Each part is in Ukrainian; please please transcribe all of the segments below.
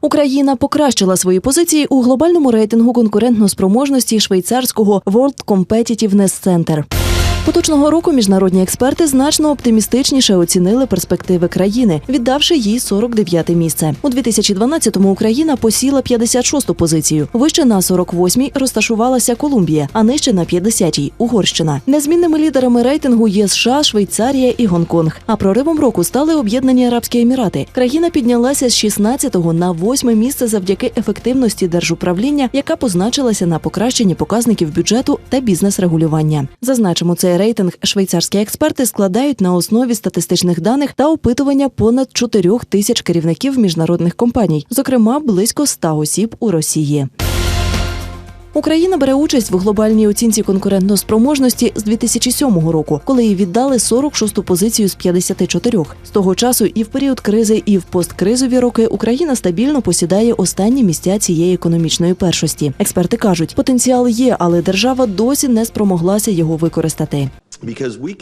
Україна покращила свої позиції у глобальному рейтингу конкурентно-спроможності швейцарського World Competitiveness Center. Поточного року міжнародні експерти значно оптимістичніше оцінили перспективи країни, віддавши їй 49-те місце. У 2012-му Україна посіла 56-ту позицію. Вище на 48-й розташувалася Колумбія, а нижче на 50-й – Угорщина. Незмінними лідерами рейтингу є США, Швейцарія і Гонконг. А проривом року стали Об'єднані Арабські Емірати. Країна піднялася з 16-го на 8-ме місце завдяки ефективності держуправління, яка позначилася на покращенні показників бюджету та бізнес-регулювання. Зазначимо, цей рейтинг швейцарські експерти складають на основі статистичних даних та опитування понад 4 тисяч керівників міжнародних компаній, зокрема близько 100 осіб у Росії. Україна бере участь в глобальній оцінці конкурентноспроможності з 2007 року, коли їй віддали 46-ту позицію з 54. З того часу і в період кризи, і в посткризові роки Україна стабільно посідає останні місця цієї економічної першості. Експерти кажуть, потенціал є, але держава досі не спромоглася його використати.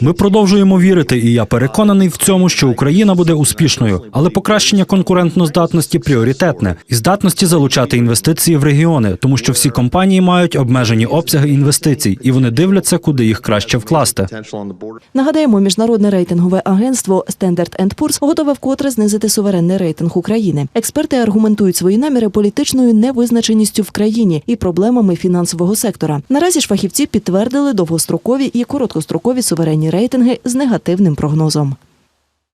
Ми продовжуємо вірити, і я переконаний в цьому, що Україна буде успішною, але покращення конкурентноздатності пріоритетне і здатності залучати інвестиції в регіони, тому що всі компанії мають обмежені обсяги інвестицій, і вони дивляться, куди їх краще вкласти. Нагадаємо, міжнародне рейтингове агентство Standard Poor's готове вкотре знизити суверенний рейтинг України. Експерти аргументують свої наміри політичною невизначеністю в країні і проблемами фінансового сектора. Наразі ж фахівці підтвердили довгострокові і короткострокові суверенні рейтинги з негативним прогнозом.